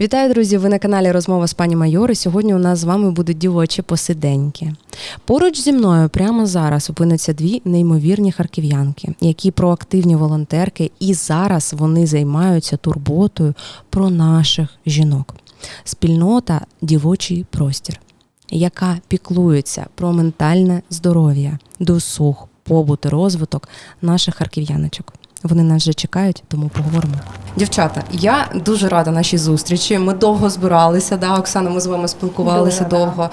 Вітаю, друзі! Ви на каналі Розмова з пані Майор. І Сьогодні у нас з вами будуть дівочі посиденьки. Поруч зі мною прямо зараз опиняться дві неймовірні харків'янки, які проактивні волонтерки, і зараз вони займаються турботою про наших жінок. Спільнота дівочий простір, яка піклується про ментальне здоров'я, досуг, побут і розвиток наших харків'яночок. Вони нас вже чекають, тому поговоримо. Дівчата, я дуже рада нашій зустрічі. Ми довго збиралися. Да, Оксана, ми з вами спілкувалися довго.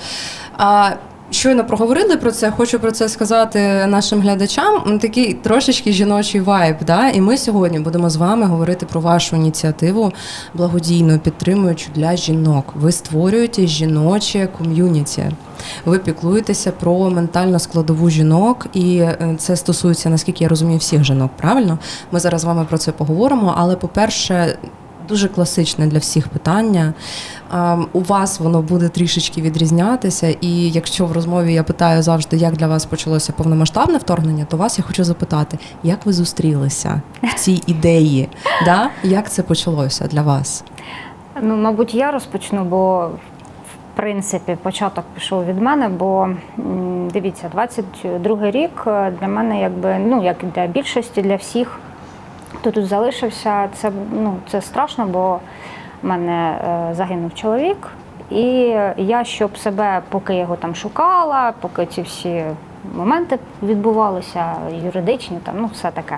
А, щойно проговорили про це. Хочу про це сказати нашим глядачам. Такий трошечки жіночий вайб. Да? І ми сьогодні будемо з вами говорити про вашу ініціативу благодійну, підтримуючу для жінок. Ви створюєте жіноче ком'юніті. Ви піклуєтеся про ментальну складову жінок, і е, це стосується, наскільки я розумію, всіх жінок. Правильно? Ми зараз з вами про це поговоримо. Але, по-перше, дуже класичне для всіх питання. Ем, У вас воно буде трішечки відрізнятися. І якщо в розмові я питаю завжди, як для вас почалося повномасштабне вторгнення, то вас я хочу запитати, як ви зустрілися в цій ідеї? Да? Як це почалося для вас? Ну, мабуть, я розпочну, бо в принципі початок пішов від мене, бо дивіться, 22 рік для мене, якби ну як для більшості, для всіх, хто тут залишився, це ну це страшно, бо в мене е, загинув чоловік. І я, щоб себе, поки його там шукала, поки ці всі моменти відбувалися, юридичні, там ну все таке,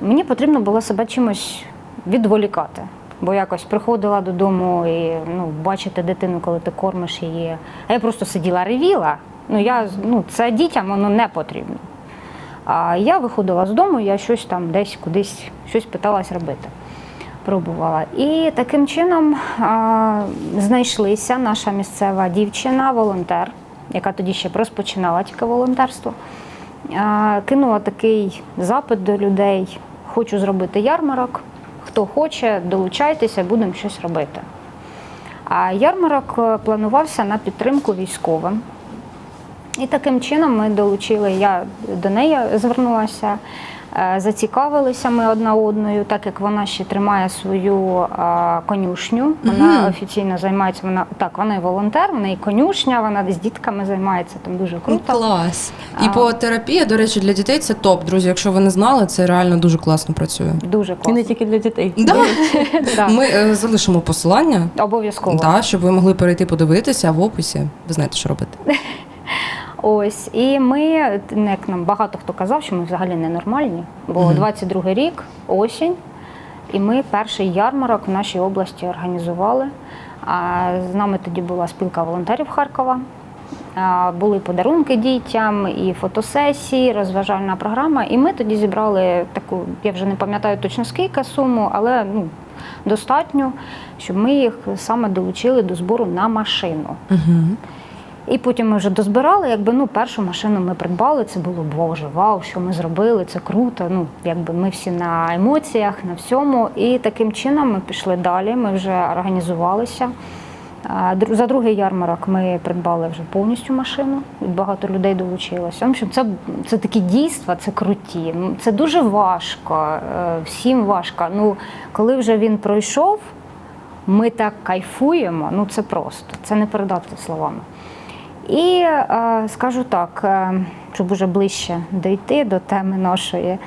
мені потрібно було себе чимось відволікати. Бо якось приходила додому і ну, бачити дитину, коли ти кормиш її. А я просто сиділа, ревіла. Ну, я, ну, це дітям воно не потрібно. А я виходила з дому, я щось там десь кудись щось питалась робити. Пробувала. І таким чином а, знайшлися наша місцева дівчина, волонтер, яка тоді ще розпочинала тільки волонтерство. А, кинула такий запит до людей: хочу зробити ярмарок. Хто хоче, долучайтеся, будемо щось робити. А ярмарок е, планувався на підтримку військовим. І таким чином ми долучили, я до неї звернулася, е, зацікавилися ми одна одною, так як вона ще тримає свою е, конюшню. Вона офіційно займається, вона так, вона і волонтер, вона і конюшня, вона з дітками займається, там дуже Ну, круто. клас. І А. по терапії, до речі, для дітей це топ. Друзі, якщо ви не знали, це реально дуже класно працює. Дуже І не тільки для дітей. Да. Да. Ми е, залишимо посилання, Обов'язково. да, щоб ви могли перейти подивитися а в описі. Ви знаєте, що робити. Ось і ми, як нам багато хто казав, що ми взагалі ненормальні, бо Мгм. 22 рік, осінь, і ми перший ярмарок в нашій області організували. А з нами тоді була спілка волонтерів Харкова. Були подарунки дітям, і фотосесії, розважальна програма. І ми тоді зібрали таку, я вже не пам'ятаю точно скільки суму, але ну, достатньо, щоб ми їх саме долучили до збору на машину. Угу. І потім ми вже дозбирали, якби ну першу машину ми придбали. Це було боже, вау, що ми зробили, це круто. Ну якби ми всі на емоціях, на всьому. І таким чином ми пішли далі. Ми вже організувалися. За другий ярмарок ми придбали вже повністю машину. Багато людей долучилося. В общем, це, це такі дійства, це круті. Це дуже важко. е, Всім важко. Ну, коли вже він пройшов, ми так кайфуємо. Ну це просто, це не передати словами. І е, скажу так, е, щоб уже ближче дійти до теми нашої.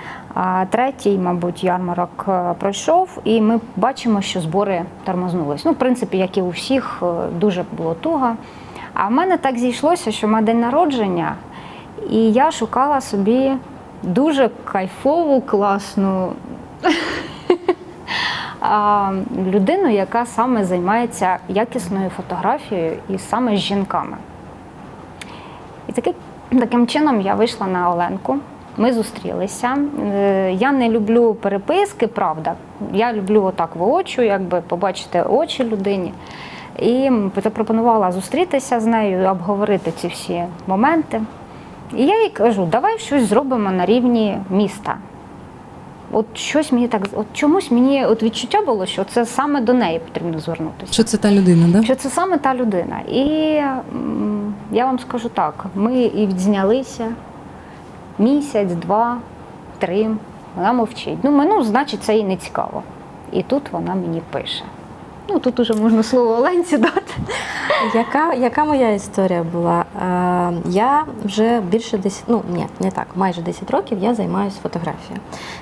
Третій, мабуть, ярмарок е, пройшов, і ми бачимо, що збори тормознулись. Ну, в принципі, як і у всіх, дуже було туго. А в мене так зійшлося, що в мене день народження, і я шукала собі дуже кайфову, класну людину, яка саме займається якісною фотографією і саме з жінками. І таки, таким чином я вийшла на Оленку. Ми зустрілися. Е, Я не люблю переписки, правда. Я люблю отак воочу, якби побачити очі людині. І запропонувала зустрітися з нею, обговорити ці всі моменти. І я їй кажу, давай щось зробимо на рівні міста. От щось мені так, от чомусь мені от відчуття було, що це саме до неї потрібно звернутися. Що це та людина, да? Що це саме та людина. І я вам скажу так: ми і відзнялися місяць, два, три. Вона мовчить. Ну, ну, значить, це їй не цікаво. І тут вона мені пише. Ну тут уже можна слово Оленці дати. Яка, яка моя історія була? Е, я вже більше 10, ну ні, не так, майже 10 років я займаюся фотографією.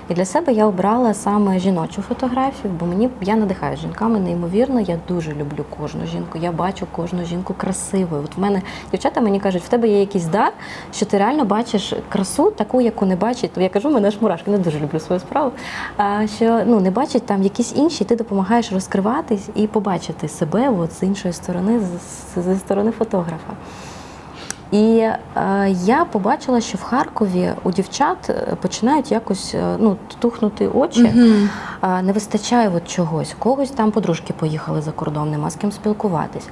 І для себе я обрала саме жіночу фотографію, бо мені я надихаю жінками неймовірно. Я дуже люблю кожну жінку. Я бачу кожну жінку красивою. От в мене дівчата мені кажуть, в тебе є якийсь дар, що ти реально бачиш красу, таку, яку не бачить. Я кажу, мене ж мурашки, не дуже люблю свою справу. Що ну не бачить там якісь інші, ти допомагаєш розкриватись і побачити себе от, з іншої сторони, зі сторони фотографа. І е, я побачила, що в Харкові у дівчат е, починають якось е, ну, тухнути очі. А, Не вистачає от чогось. Когось там подружки поїхали за кордон, нема з ким спілкуватись.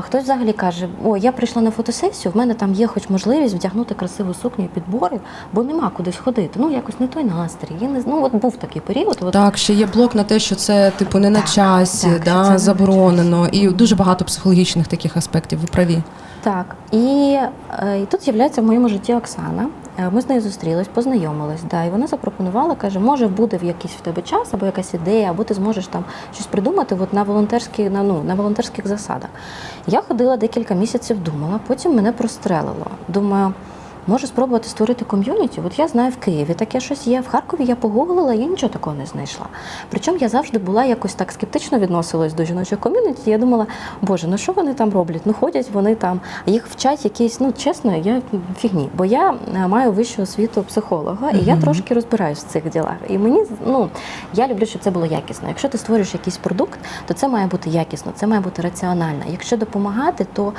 Хтось взагалі каже: О, я прийшла на фотосесію, в мене там є хоч можливість вдягнути красиву сукню і підбори, бо нема кудись ходити. Ну якось не той настрій. Я не ну, от був такий період. От, Так, ще є блок на те, що це типу не на часі, так, да, це не заборонено, і дуже багато психологічних таких аспектів. Ви праві. Так, і, е, і тут з'являється в моєму житті Оксана. Е, Ми з нею зустрілись, познайомились. Да, і вона запропонувала, каже, може буде в якийсь в тебе час або якась ідея, або ти зможеш там щось придумати от на волонтерські, на, ну, на волонтерських засадах. Я ходила декілька місяців, думала, потім мене прострелило. Думаю, може спробувати створити ком'юніті. От я знаю в Києві таке щось є. В Харкові я погуглила, я нічого такого не знайшла. Причому я завжди була якось так скептично відносилась до жіночих ком'юніті. Я думала, боже, ну що вони там роблять? Ну ходять вони там, їх вчать якісь, ну чесно, я фігні. Бо я е, маю вищу освіту психолога, і я трошки розбираюсь в цих ділах. І мені ну я люблю, щоб це було якісно. Якщо ти створюєш якийсь продукт, то це має бути якісно, це має бути раціонально. Якщо допомагати, то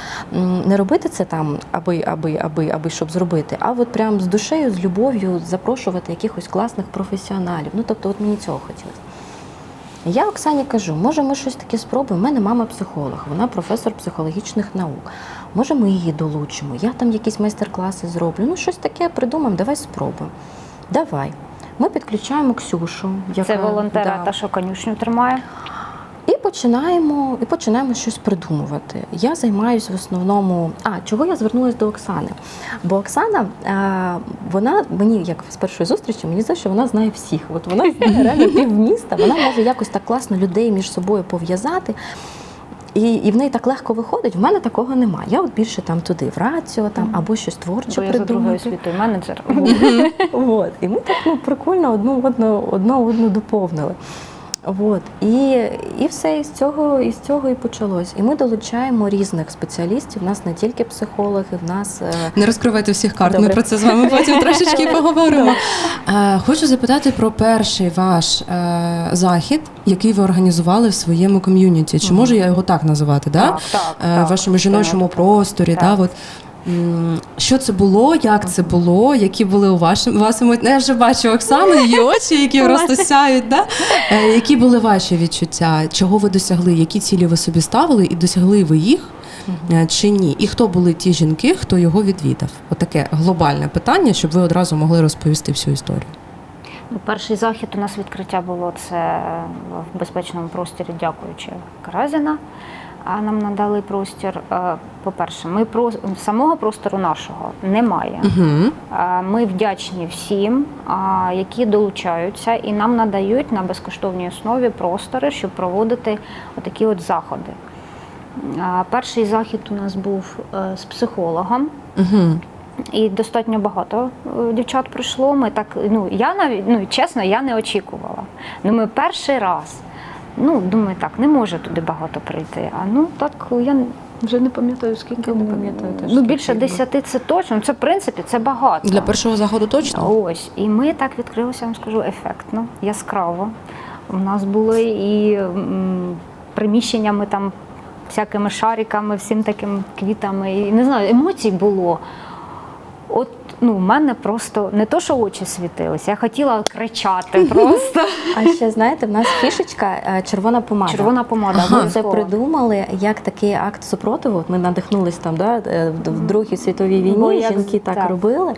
не робити це там, аби, аби, аби, аби щоб зробити, а от прям з душею, з любов'ю запрошувати якихось класних професіоналів. Ну тобто, от мені цього хотілося. Я Оксані кажу, може, ми щось таке спробуємо. У мене мама психолог, вона професор психологічних наук. Може, ми її долучимо. Я там якісь майстер-класи зроблю. Ну, щось таке придумаємо, давай спробуємо. Давай. Ми підключаємо Ксюшу, яка Це волонтера, да. та що конюшню тримає. І починаємо, і починаємо щось придумувати. Я займаюся в основному. А чого я звернулася до Оксани? Бо Оксана, е, вона мені, як з першої зустрічі, мені здається, що вона знає всіх. От вона знає реально півміста, вона може якось так класно людей між собою пов'язати. І, і в неї так легко виходить. В мене такого немає. Я от більше там туди, в раціо там або щось творче Бо я за другою придумати. менеджер. І ми так ну, прикольно одну одну, одну одну доповнили. От. І, і все із цього, із цього і почалось. І ми долучаємо різних спеціалістів. У нас не тільки психологи, в нас е, Не розкривайте всіх карт. Ми про це з вами потім трошечки поговоримо. Е, Хочу запитати про перший ваш е, захід, який ви організували в своєму ком'юніті. Чи можу я його так називати? Да? Так, так, в вашому жіночому просторі. Да, от. Що це було, як це було, які були у вашому вашому Ну, Я вже бачу Оксану, її очі, які просто сяють. Да? Е, Які були ваші відчуття? Чого ви досягли? Які цілі ви собі ставили, і досягли ви їх е, чи ні? І хто були ті жінки, хто його відвідав? Отаке глобальне питання, щоб ви одразу могли розповісти всю історію. Ну, Перший захід у нас відкриття було це в безпечному просторі, дякуючи Каразіна. А нам надали простір. Е, По-перше, ми про самого простору нашого немає. Угу. Ми вдячні всім, які долучаються і нам надають на безкоштовній основі простори, щоб проводити отакі от заходи. Перший захід у нас був е, з психологом. Угу. І достатньо багато е, дівчат прийшло. Ми так, ну я навіть ну чесно, я не очікувала. Ну, ми перший раз. Ну, думаю, так, не може туди багато прийти. А ну так я вже не пам'ятаю скільки. Я не пам'ятаю теж, Ну, більше десяти це точно. Це в принципі це багато. Для першого заходу точно? Ось. І ми так відкрилися, я вам скажу, ефектно, яскраво. У нас були і м, приміщеннями там всякими шариками, всім таким квітами. І не знаю, емоцій було. От ну, у мене просто не то, що очі світилися, я хотіла кричати просто. А ще знаєте, в нас фішечка е, червона помада. Червона помада. Ми це придумали як такий акт супротиву. Ми надихнулись там, да, е, в Другій світовій війні. Жінки так. робили.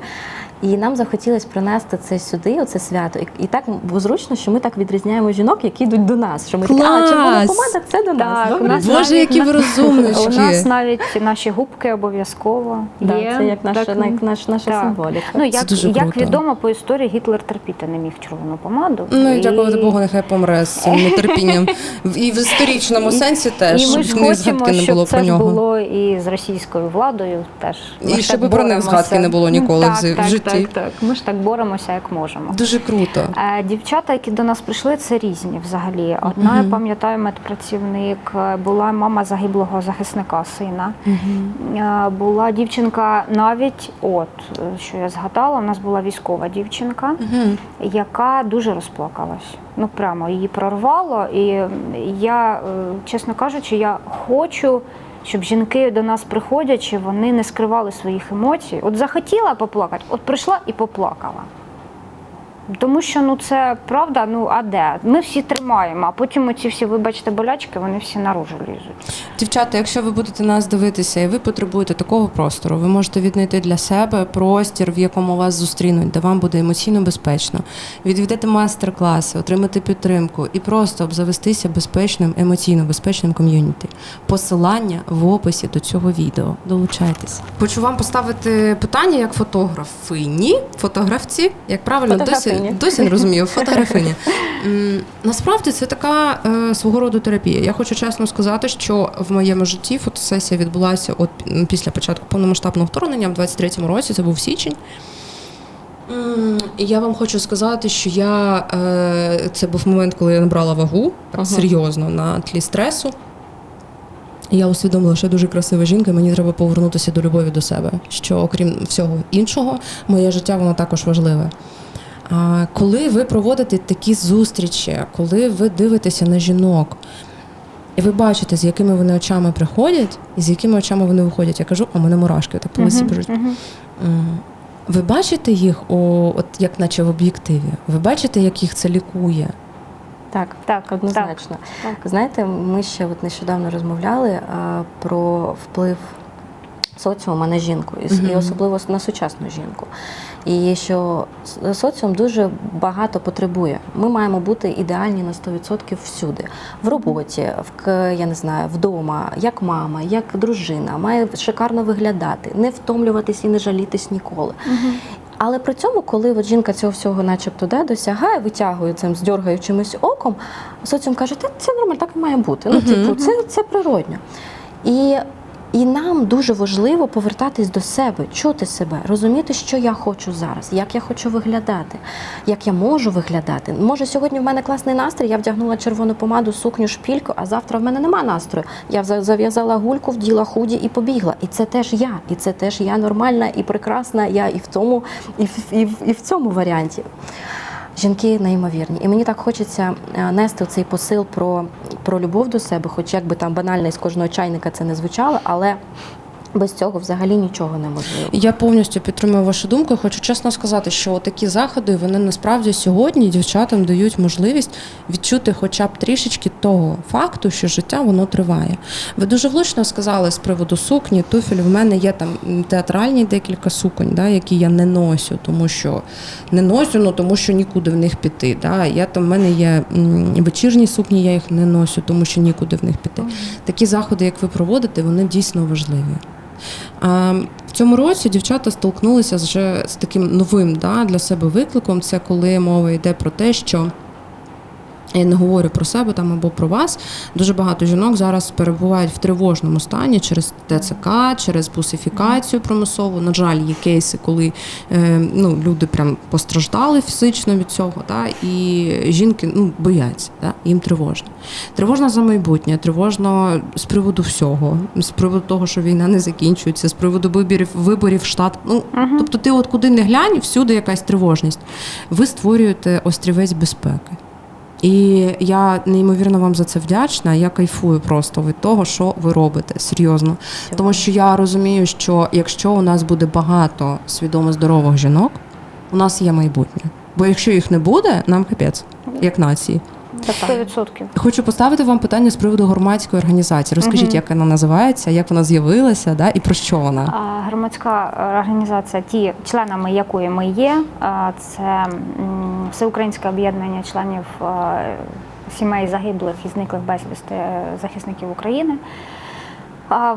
І нам захотілося принести це сюди, оце свято. І, і так зручно, що ми так відрізняємо жінок, які йдуть до нас. Що ми такі, а Клас! червона помада це до нас. Так, у нас Боже, навіть які ви розумнички. У нас навіть наші губки обов'язково Да, є. це як наша, Так, як наш, наша так. символіка. Ну, як, дуже як круто. відомо по історії, Гітлер терпіти не міг червону помаду. Ну і І- дякувати Богу, нехай помре з цим нетерпінням. В- І в історичному сенсі теж, І ми ж щоб ні хочемо, згадки не щоб було це про ж нього. було і з російською владою теж. І Ми щоб боремося. згадки не було ніколи так, в так, житті. Так, так. Ми ж так боремося, як можемо. Дуже круто. Е, Дівчата, які до нас прийшли, це різні взагалі. Одна, я пам'ятаю, медпрацівник, е, була мама загиблого захисника сина. Е, Була дівчинка навіть, от що я згадала, у нас була військова дівчинка, яка дуже розплакалась. Ну прямо її прорвало. І я, чесно кажучи, я хочу. Щоб жінки до нас приходячи, вони не скривали своїх емоцій. От захотіла поплакати, от прийшла і поплакала. Тому що ну це правда, ну а де? Ми всі тримаємо, а потім оці всі, вибачте, болячки, вони всі наружу лізуть. Дівчата, якщо ви будете нас дивитися і ви потребуєте такого простору, ви можете віднайти для себе простір, в якому вас зустрінуть, де вам буде емоційно безпечно, відвідати майстер-класи, отримати підтримку і просто обзавестися безпечним, емоційно безпечним ком'юніті. Посилання в описі до цього відео. Долучайтесь. Хочу вам поставити питання як фотографині, фотографці, як правильно досі, Досі не розумію. Фотографині. Насправді це така е, свого роду терапія. Я хочу чесно сказати, що в моєму житті фотосесія відбулася от після початку повномасштабного вторгнення в 23-му році. Це був січень. І я вам хочу сказати, що я е, це був момент, коли я набрала вагу так Ага. серйозно на тлі стресу. І я усвідомила, що я дуже красива жінка, і мені треба повернутися до любові до себе. Що окрім всього іншого, моє життя воно також важливе. Коли ви проводите такі зустрічі, коли ви дивитеся на жінок, і ви бачите, з якими вони очами приходять, і з якими очами вони виходять, я кажу, а мене мурашки так по лиці біжуть. Ви бачите їх, о, от як наче в об'єктиві? Ви бачите, як їх це лікує? Так, Так, однозначно. Так. Знаєте, ми ще от нещодавно розмовляли а, про вплив соціума на жінку, і, с- і особливо на сучасну жінку. І що соціум дуже багато потребує. Ми маємо бути ідеальні на 100% всюди. В роботі, в я не знаю, вдома, як мама, як дружина, має шикарно виглядати, не втомлюватись і не жалітись ніколи. Але при цьому, коли от жінка цього всього, начебто, да, досягає, витягує цим, здьоргає чимось оком, соціум каже, та це нормально, так і має бути. Ну, типу, це, це природньо. І, і нам дуже важливо повертатись до себе, чути себе, розуміти, що я хочу зараз, як я хочу виглядати, як я можу виглядати. Може, сьогодні в мене класний настрій, я вдягнула червону помаду, сукню, шпільку, а завтра в мене нема настрою. Я зав'язала гульку, вділа худі і побігла. І це теж я, і це теж я нормальна і прекрасна. Я і в тому, і в, і в, і в цьому варіанті. Жінки неймовірні. І мені так хочеться е, нести цей посил про, про любов до себе, хоч якби там банально із кожного чайника це не звучало, але без цього взагалі нічого неможливо. Я повністю підтримую вашу думку. Хочу чесно сказати, що такі заходи вони насправді сьогодні дівчатам дають можливість відчути хоча б трішечки того факту, що життя воно триває. Ви дуже влучно сказали з приводу сукні, туфель. В мене є там театральні декілька суконь, да, які я не носю, тому що не носю, ну тому що нікуди в них піти. Да. Я там в мене є вечірні сукні, я їх не носю, тому що нікуди в них піти. Такі заходи, як ви проводите, вони дійсно важливі. А, В цьому році дівчата столкнулися вже з таким новим да, для себе викликом. Це коли мова йде про те, що я не говорю про себе там або про вас. Дуже багато жінок зараз перебувають в тривожному стані через ТЦК, через бусифікацію примусову. На жаль, є кейси, коли е, ну, люди прям постраждали фізично від цього, да, і жінки ну, бояться, да, їм тривожно. Тривожно за майбутнє, тривожно з приводу всього, з приводу того, що війна не закінчується, з приводу виборів, виборів штат. Ну, Тобто, ти от куди не глянь, всюди якась тривожність. Ви створюєте острівець безпеки. І я неймовірно вам за це вдячна. Я кайфую просто від того, що ви робите серйозно. Тому що я розумію, що якщо у нас буде багато свідомо здорових жінок, у нас є майбутнє. Бо якщо їх не буде, нам капець, як нації. Питання. 100%. Хочу поставити вам питання з приводу громадської організації. Розкажіть, угу. як вона називається, як вона з'явилася, да, і про що вона? А, Громадська е, організація, ті членами якої ми є, це Всеукраїнське об'єднання членів е, сімей загиблих і зниклих безвісти е, захисників України.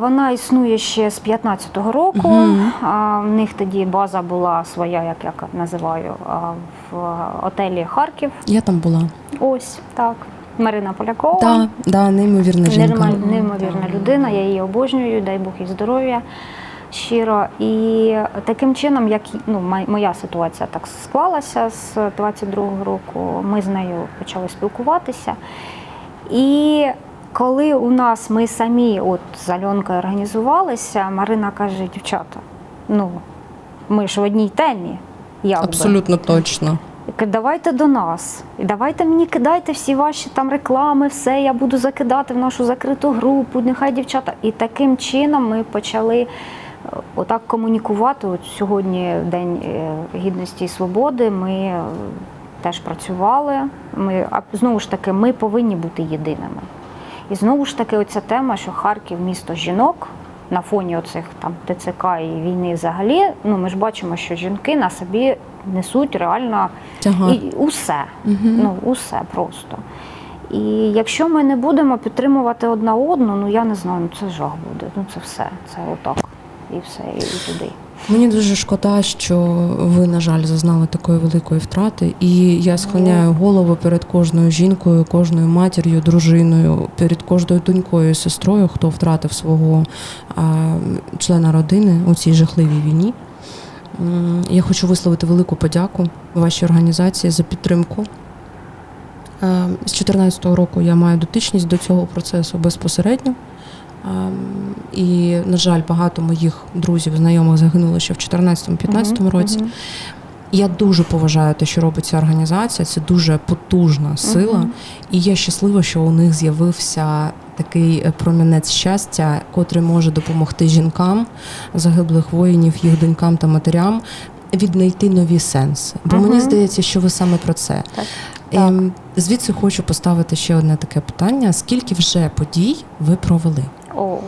Вона існує ще з 15-го року. А, В них тоді база була своя, як я називаю, в отелі Харків. Я там була. Ось так. Марина Полякова. Да, да, неймовірна жінка. Неймовірна людина, я її обожнюю, дай Бог їй здоров'я щиро. І таким чином, як ну, моя ситуація так склалася з 22-го року, ми з нею почали спілкуватися. І коли у нас ми самі от з Альонкою організувалися, Марина каже, дівчата, ну ми ж в одній темі. Як би. Абсолютно точно. Давайте до нас. Давайте мені кидайте всі ваші там реклами, все я буду закидати в нашу закриту групу, нехай дівчата. І таким чином ми почали е, отак комунікувати. От сьогодні День е, гідності і свободи. Ми е, теж працювали. Ми знову ж таки, ми повинні бути єдиними. І знову ж таки, оця тема, що Харків місто жінок. На фоні оцих там ТЦК і війни взагалі, ну ми ж бачимо, що жінки на собі несуть реально і усе. Мгм. Ну, усе просто. І якщо ми не будемо підтримувати одна одну, ну я не знаю, ну це жах буде. Ну це все. Це отак. І все, і туди. Мені дуже шкода, що ви, на жаль, зазнали такої великої втрати. І я склоняю голову перед кожною жінкою, кожною матір'ю, дружиною, перед кожною донькою сестрою, хто втратив свого члена родини у цій жахливій війні. Я хочу висловити велику подяку вашій організації за підтримку. Е, З 2014 року я маю дотичність до цього процесу безпосередньо. Ем, І, на жаль, багато моїх друзів, знайомих загинули ще в 2014-2015 році. Я дуже поважаю те, що робить ця організація. Це дуже потужна сила. І я щаслива, що у них з'явився такий е, промінець щастя, котрий може допомогти жінкам, загиблих воїнів, їх донькам та матерям віднайти нові сенси. Бо мені здається, що ви саме про це. Так. Ем, Звідси хочу поставити ще одне таке питання: скільки вже подій ви провели? О,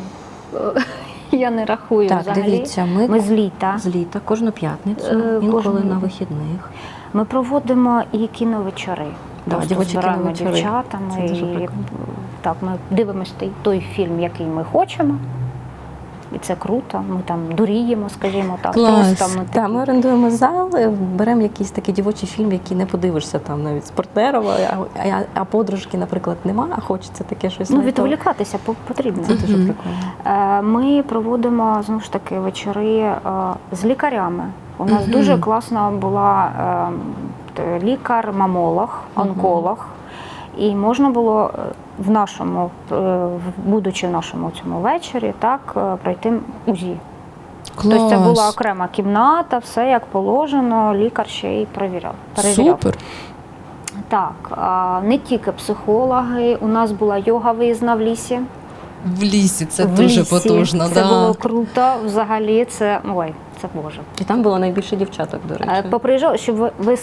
я не рахую Так, взагалі. дивіться, ми, Ми з літа. з літа кожну п'ятницю, Е, інколи кожну- на вихідних. Ми проводимо і кіновечори. Да, збираємо дівчатами. Це дуже і, так, ми дивимося той фільм, який ми хочемо. І це круто. Ми там дуріємо, скажімо так. Клас. Просто ми Так, такі- ми орендуємо зал, е, беремо якийсь такий дівочий фільм, який не подивишся там навіть з партнером, а, а, а подружки, наприклад, нема, а хочеться таке щось. Ну, відволікатися по- потрібно. Це дуже прикольно. Е, Ми проводимо знову ж таки вечори е, з лікарями. У нас дуже класна була е, лікар-мамолог, онколог. І можна було е, в нашому, е, будучи в нашому цьому вечорі, так е, пройти УЗІ. Клас. Тобто це була окрема кімната, все як положено, лікар ще й перевіряв. перевіряв. Супер. Так, не тільки психологи. У нас була йога виїзна в лісі. В лісі це В дуже лісі. потужно. Це да. було круто. Взагалі, це ой, це боже. І там було найбільше дівчаток, до речі. Поприїжджали, щоб ви, ви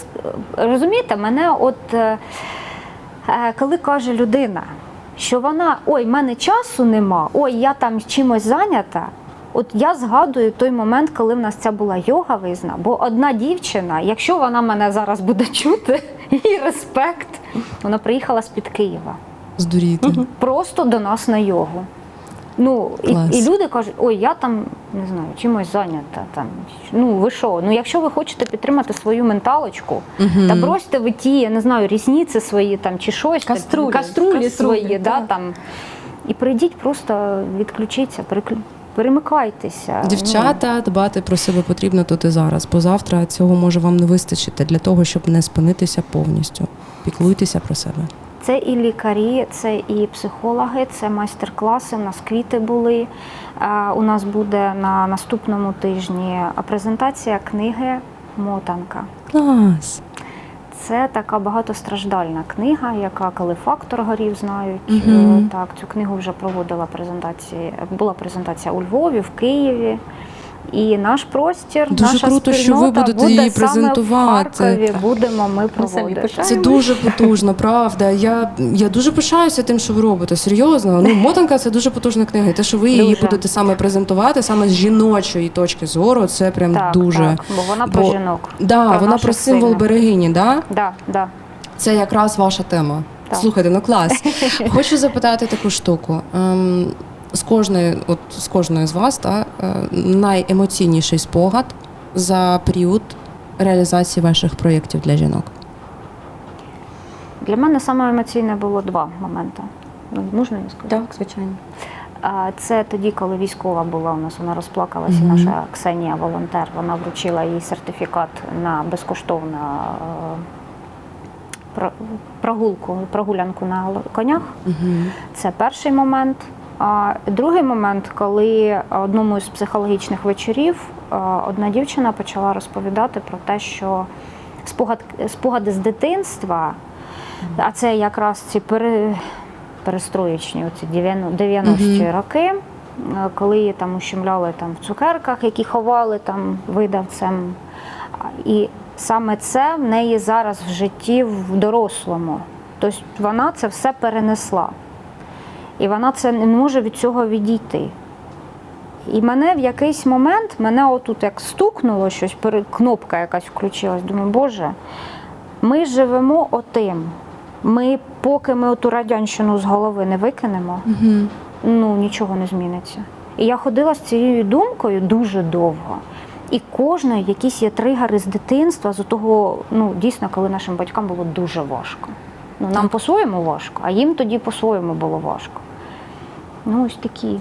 розумієте, мене от коли каже людина, що вона ой, в мене часу нема, ой, я там чимось зайнята. От я згадую той момент, коли в нас ця була йога визна, бо одна дівчина, якщо вона мене зараз буде чути, їй респект, вона приїхала з-під Києва Здуріти. просто до нас на йогу. Ну, і, Клас. і люди кажуть, ой, я там не знаю, чимось зайнята. Там. Ну, ви що? Ну, якщо ви хочете підтримати свою менталочку, Мгм. та бросьте ви ті, я не знаю, різниці свої там чи щось, Каструлі. каструлі, Каструлі, свої, да, там. І прийдіть, просто відключіться, переклю- перемикайтеся. Ну, Дівчата, дбати про себе потрібно тут і зараз, бо завтра цього може вам не вистачити для того, щоб не спинитися повністю. Піклуйтеся про себе. Це і лікарі, це і психологи, це майстер-класи. У нас квіти були. У нас буде на наступному тижні презентація книги Мотанка. Клас. Це така багатостраждальна книга, яка коли фактор горів, знають. Е, Так, цю книгу вже проводила презентації. Була презентація у Львові, в Києві. І наш простір, Дуже наша круто, що ви будете буде її саме презентувати. В Харкові будемо ми проводити. Це дуже потужно, правда. Я, я дуже пишаюся тим, що ви робите. Серйозно. Ну, мотанка це дуже потужна книга. І те, що ви її будете саме презентувати, саме з жіночої точки зору, це прям Так, дуже. так, бо вона про Бо- жінок. Да, Про вона про символ сильних. берегині, да? Да, да. Це якраз ваша тема. Так. Слухайте, ну клас. Хочу запитати таку штуку. Ем, з кожної, от з кожної з вас, та, найемоційніший спогад за період реалізації ваших проєктів для жінок. Для мене саме емоційне було два моменти. Ну, можна я скажу? Так, звичайно. Це тоді, коли військова була у нас, вона розплакалася. Мгм. Наша Ксенія, волонтер, вона вручила їй сертифікат на безкоштовну е, прогулку, прогулянку на конях. Угу. Це перший момент. Другий момент, коли одному з психологічних вечорів одна дівчина почала розповідати про те, що спогад, спогади з дитинства, а це якраз ці пере, перестроєчні, оці 90-ті Мгм. роки, е, коли її там ущемляли там, в цукерках, які ховали там видавцем. І саме це в неї зараз в житті в дорослому. Тобто вона це все перенесла. І вона це не може від цього відійти. І мене в якийсь момент, мене отут як стукнуло щось, кнопка якась включилась. Думаю, Боже, ми живемо отим. Ми, поки ми оту радянщину з голови не викинемо, Угу. ну нічого не зміниться. І я ходила з цією думкою дуже довго. І кожної якісь є тригери з дитинства, з того, ну дійсно, коли нашим батькам було дуже важко. Ну, нам по-своєму важко, а їм тоді по-своєму було важко. Ну, ось такі.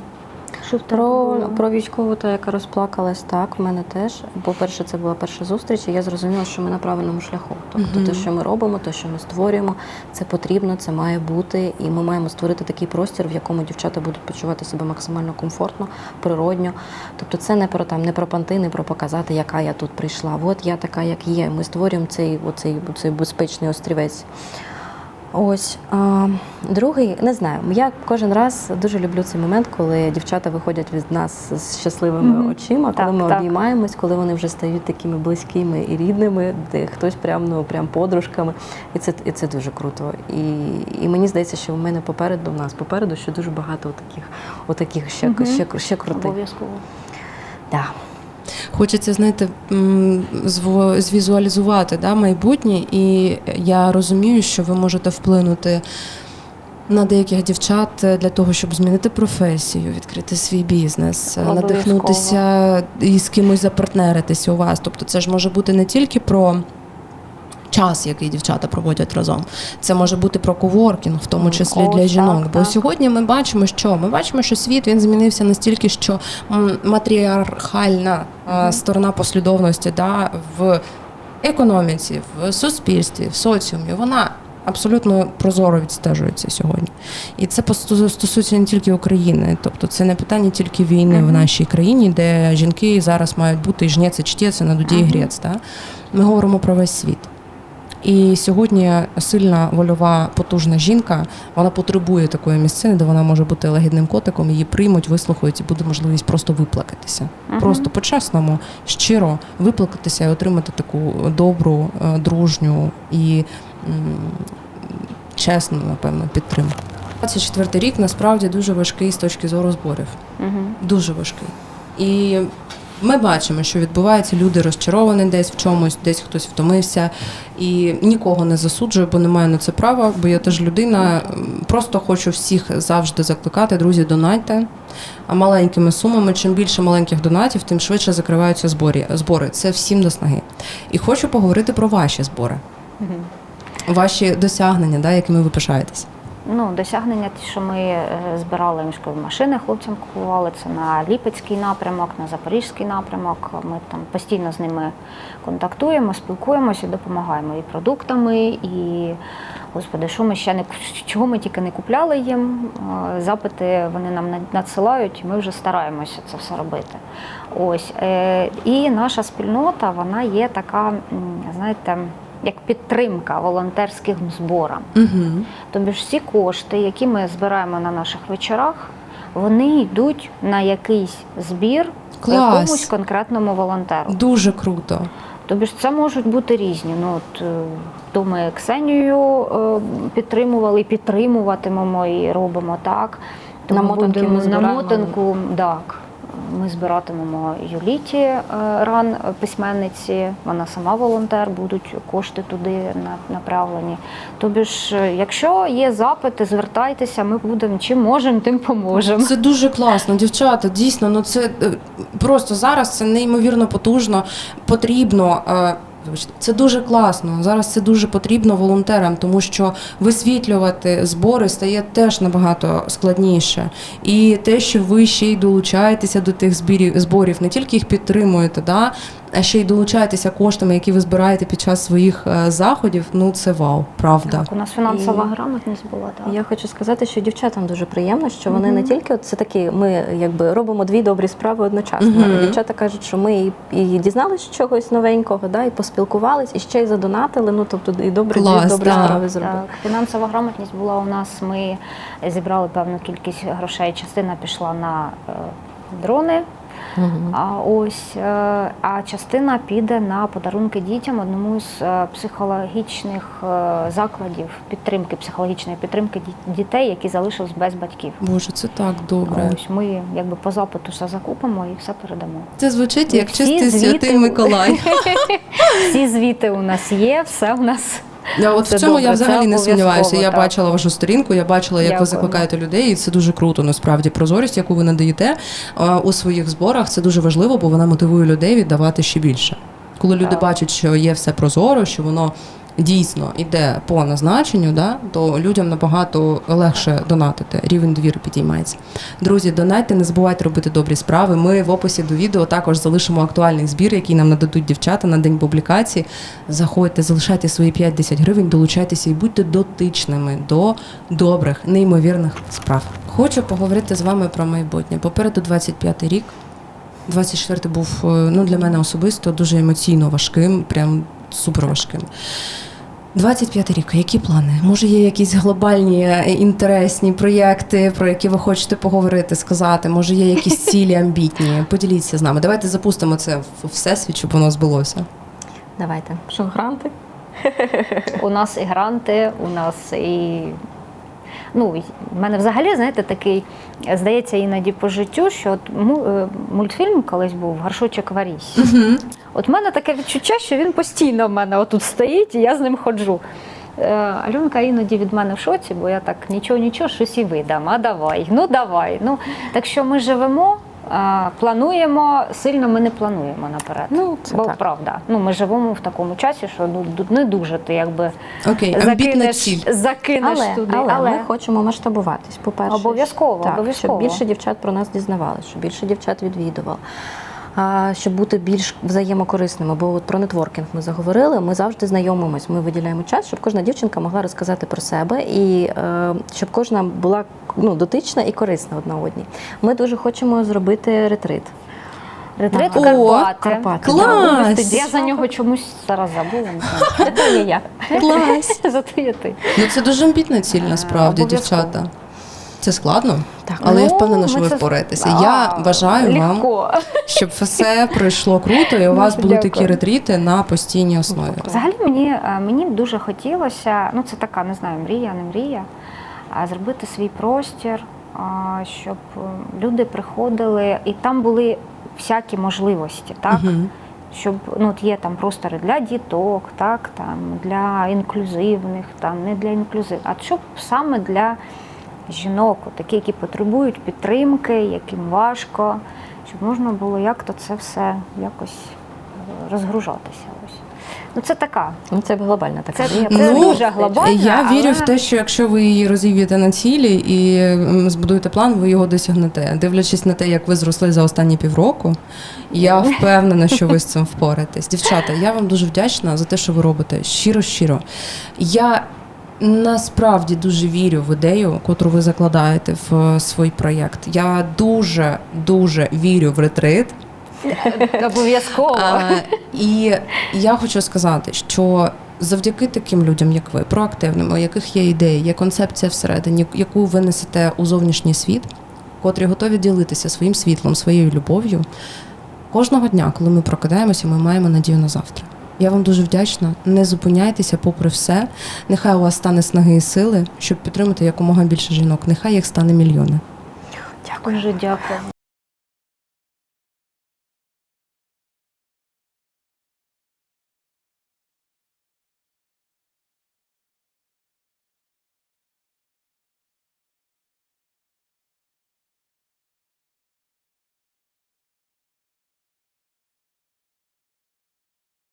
Що Про, про військову, та яка розплакалась, так, в мене теж. По-перше, це була перша зустріч, і я зрозуміла, що ми на правильному шляху. Тобто, Мгм. те, що ми робимо, те, що ми створюємо, це потрібно, це має бути, і ми маємо створити такий простір, в якому дівчата будуть почувати себе максимально комфортно, природньо. Тобто, це не про там, не про панти, не про показати, яка я тут прийшла. От я така, як є. Ми створюємо цей, оцей, цей безпечний острівець. Ось а, другий, не знаю. Я кожен раз дуже люблю цей момент, коли дівчата виходять від нас з щасливими Мгм. очима, коли Так, ми так. обіймаємось, коли вони вже стають такими близькими і рідними, де хтось прям ну прям подружками. І це і це дуже круто. І, і мені здається, що в мене попереду в нас попереду ще дуже багато таких, отаких ще, Мгм. ще, ще крутих. Обов'язково. Да. Хочеться, знаєте, звізуалізувати да, майбутнє, і я розумію, що ви можете вплинути на деяких дівчат для того, щоб змінити професію, відкрити свій бізнес, Обов'язково. надихнутися і з кимось запартнеритися у вас. Тобто, це ж може бути не тільки про. Час, який дівчата проводять разом, це може бути про коворкінг, в тому числі О, для так, жінок. Бо так. сьогодні ми бачимо, що ми бачимо, що світ він змінився настільки, що матріархальна а, сторона послідовності да, в економіці, в суспільстві, в соціумі, вона абсолютно прозоро відстежується сьогодні. І це стосується не тільки України, тобто це не питання тільки війни в нашій країні, де жінки зараз мають бути і жнець, і чтець, і на дуді і Мгм. грець. Ми говоримо про весь світ. І сьогодні сильна вольова, потужна жінка, вона потребує такої місцини, де вона може бути лагідним котиком, її приймуть, вислухають і буде можливість просто виплакатися. Мгм. Просто по-чесному, щиро виплакатися і отримати таку добру, е, дружню і чесну, напевно, підтримку. 24 рік насправді дуже важкий з точки зору зборів. Мгм. Дуже важкий. І ми бачимо, що відбувається, люди розчаровані десь в чомусь, десь хтось втомився. І нікого не засуджую, бо не маю на це права, бо я теж людина. Просто хочу всіх завжди закликати, друзі, донайте. А маленькими сумами, чим більше маленьких донатів, тим швидше закриваються збори. збори. Це всім до снаги. І хочу поговорити про ваші збори, ваші досягнення, да, якими ви пишаєтесь. Ну, досягнення, ті, що ми е, збирали міської машини, хлопцям купували, це на Ліпецький напрямок, на Запорізький напрямок. Ми там постійно з ними контактуємо, спілкуємося, допомагаємо і продуктами, і господи, що ми ще не чого ми тільки не купляли їм. Е, Запити вони нам над- надсилають, і ми вже стараємося це все робити. Ось е, і наша спільнота, вона є така, знаєте, як підтримка волонтерським зборам. Угу. Тобі ж всі кошти, які ми збираємо на наших вечорах, вони йдуть на якийсь збір Клас. якомусь конкретному волонтеру. Дуже круто. Тобі ж це можуть бути різні. Ну от е, то ми Ксенію е, підтримували, і підтримуватимемо і робимо так. То ми Намотанки ми збираємо. намотанку, так. Ми збиратимемо Юліті е, ран письменниці. Вона сама волонтер, будуть кошти туди на- направлені. Тобі ж, е, якщо є запити, звертайтеся, ми будемо чим можемо, тим поможемо. Це дуже класно, дівчата. Дійсно, ну це е, просто зараз це неймовірно потужно, потрібно. Це дуже класно. Зараз це дуже потрібно волонтерам, тому що висвітлювати збори стає теж набагато складніше. І те, що ви ще й долучаєтеся до тих збірів зборів, не тільки їх підтримуєте, да, а ще й долучаєтеся коштами, які ви збираєте під час своїх е, заходів. Ну це вау, правда. Так, у нас фінансова І- грамотність була так. Я хочу сказати, що дівчатам дуже приємно, що вони не тільки от це такі, ми якби робимо дві добрі справи одночасно. Мгм. Дівчата кажуть, що ми і, і дізналися чогось новенького, да, і поспілкувались, і ще й задонатили. Ну тобто і добре Клас, дві добрі так. справи зробили. Так, фінансова грамотність була у нас. Ми зібрали певну кількість грошей. Частина пішла на е, дрони. А ось е, а частина піде на подарунки дітям одному з е, психологічних е, закладів підтримки, психологічної підтримки дітей, які залишились без батьків. Боже, це так добре. Ось ми якби по запиту все закупимо і все передамо. Це звучить як чистий святий Миколай. Всі звіти у нас є, все у нас. Я от Це в цьому я добре, це взагалі не сумніваюся. Я так. бачила вашу сторінку, я бачила, як ви закликаєте людей, і це дуже круто. Насправді прозорість, яку ви надаєте а, у своїх зборах, це дуже важливо, бо вона мотивує людей віддавати ще більше. Коли люди Так. бачать, що є все прозоро, що воно дійсно йде по назначенню, да, то людям набагато легше донатити. Рівень довіри підіймається. Друзі, донайте, не забувайте робити добрі справи. Ми в описі до відео також залишимо актуальний збір, який нам нададуть дівчата на день публікації. Заходьте, залишайте свої 5-10 гривень, долучайтеся і будьте дотичними до добрих, неймовірних справ. Хочу поговорити з вами про майбутнє. Попереду 25-й рік. 24-й був е, ну, для мене особисто дуже емоційно важким, прям супер важким. 25 рік, які плани? Може, є якісь глобальні е, інтересні проєкти, про які ви хочете поговорити, сказати? Може, є якісь цілі амбітні? Поділіться з нами. Давайте запустимо це в всесвіт, щоб воно збулося. Давайте. Що гранти? У нас і гранти, у нас і. Ну, в мене взагалі, знаєте, такий, здається, іноді по життю, що от е, мультфільм колись був Гаршочок Варісь. От в мене таке відчуття, що він постійно в мене отут стоїть, і я з ним ходжу. Е, Альонка іноді від мене в шоці, бо я так нічого, нічого, щось і видам. А давай, ну давай. Ну, так що ми живемо, е, плануємо, сильно ми не плануємо наперед. Ну, це бо так. правда. Ну, ми живемо в такому часі, що ну, не дуже ти якби Окей, закинеш, закинеш Але, туди. але, ми хочемо масштабуватись. По-перше, Обов'язково, обов'язково. щоб більше дівчат про нас дізнавалися, щоб більше дівчат відвідувало. А, щоб бути більш взаємокорисними, бо от про нетворкінг ми заговорили. Ми завжди знайомимось. Ми виділяємо час, щоб кожна дівчинка могла розказати про себе і е, щоб кожна була ну, дотична і корисна одна одній. Ми дуже хочемо зробити ретрит. Ретрит О, Карпати. Карпати. Клас! Я за нього чомусь зараз забула. Це є я. Клас! Зато є ти. Ну це дуже амбітна ціль, насправді, дівчата. Це складно, Так. але я Ну, впевнена, що ви це- впораєтеся. Я бажаю вам, щоб все пройшло круто, і у вас були дякую. такі ретріти на постійній основі. Взагалі мені, е, мені дуже хотілося, ну це така, не знаю, мрія, не мрія, а зробити свій простір, щоб е, люди приходили і там були всякі можливості, так? Мгм. Щоб ну, от є там простори для діток, так, там, для інклюзивних, там, не для інклюзивних, а щоб саме для жінок, такі, які потребують підтримки, яким важко, щоб можна було як-то це все якось е, розгружатися. Ось. Ну, це така. Ну, це глобальна така. Це- це Ну, дуже глобально, Я вірю в те, що якщо ви її розів'єте на цілі і збудуєте план, ви його досягнете. Дивлячись на те, як ви зросли за останні півроку, я впевнена, що ви з цим впораєтесь. Дівчата, я вам дуже вдячна за те, що ви робите. Щиро, щиро. Я насправді дуже вірю в ідею, котру ви закладаєте в е, свій проєкт. Я дуже дуже вірю в ретрит. Обов'язково. І я хочу сказати, що завдяки таким людям, як ви, проактивним, у яких є ідеї, є концепція всередині, яку ви несете у зовнішній світ, котрі готові ділитися своїм світлом, своєю любов'ю. Кожного дня, коли ми прокидаємося, ми маємо надію на завтра. Я вам дуже вдячна. Не зупиняйтеся попри все. Нехай у вас стане снаги і сили, щоб підтримати якомога більше жінок. Нехай їх стане мільйони. Дякую. Дуже дякую.